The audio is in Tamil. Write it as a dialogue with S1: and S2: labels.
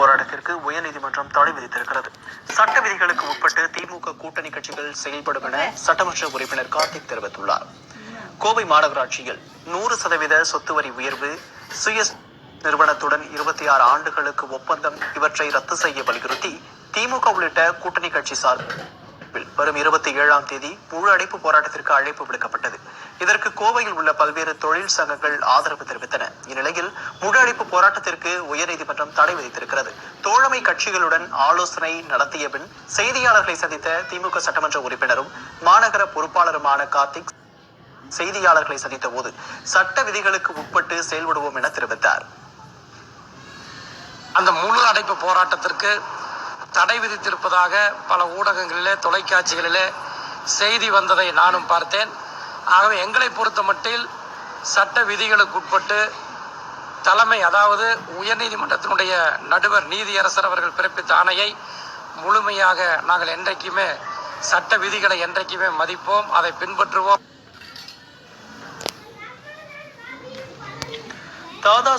S1: போராட்டத்திற்கு உயர்நீதிமன்றம் தடை விதித்திருக்கிறது. சட்ட விதிகளுக்கு உட்பட்டு திமுக கூட்டணி கட்சிகள் செயல்படும் என சட்டமன்ற உறுப்பினர் கார்த்திக் தெரிவித்துள்ளார். கோவை மாநகராட்சியில் நூறு சதவீத சொத்து வரி உயர்வு சுய நிறுவனத்துடன் இருபத்தி ஆறு ஆண்டுகளுக்கு ஒப்பந்தம் இவற்றை ரத்து செய்ய வலியுறுத்தி திமுக உள்ளிட்ட கூட்டணி கட்சி சார்பில் வரும் இருபத்தி ஏழாம் தேதி முழு அடைப்பு போராட்டத்திற்கு அழைப்பு விடுக்கப்பட்டது. இதற்கு கோவையில் உள்ள பல்வேறு தொழில் சங்கங்கள் ஆதரவு தெரிவித்தன. இந்நிலையில் முழு அடைப்பு போராட்டத்திற்கு உயர்நீதிமன்றம் தடை விதித்திருக்கிறது. தோழமை கட்சிகளுடன் ஆலோசனை நடத்திய பின் செய்தியாளர்களை சந்தித்த திமுக சட்டமன்ற உறுப்பினரும் மாநகர பொறுப்பாளருமான கார்த்திக் செய்தியாளர்களை சந்தித்த போது சட்ட விதிகளுக்கு உட்பட்டு செயல்படுவோம் என தெரிவித்தார்.
S2: அந்த முழு அடைப்பு போராட்டத்திற்கு தடை விதித்திருப்பதாக பல ஊடகங்களிலே தொலைக்காட்சிகளிலே செய்தி வந்ததை நானும் பார்த்தேன். ஆகவே எங்களை பொறுத்த மட்டில் சட்ட விதிகளுக்கு உட்பட்டு தலைமை அதாவது உயர்நீதிமன்றத்தினுடைய நடுவர் நீதியரசர் அவர்கள் பிறப்பித்த ஆணையை முழுமையாக நாங்கள் என்றைக்குமே சட்ட விதிகளை என்றைக்குமே மதிப்போம் அதை பின்பற்றுவோம்.
S1: தாதா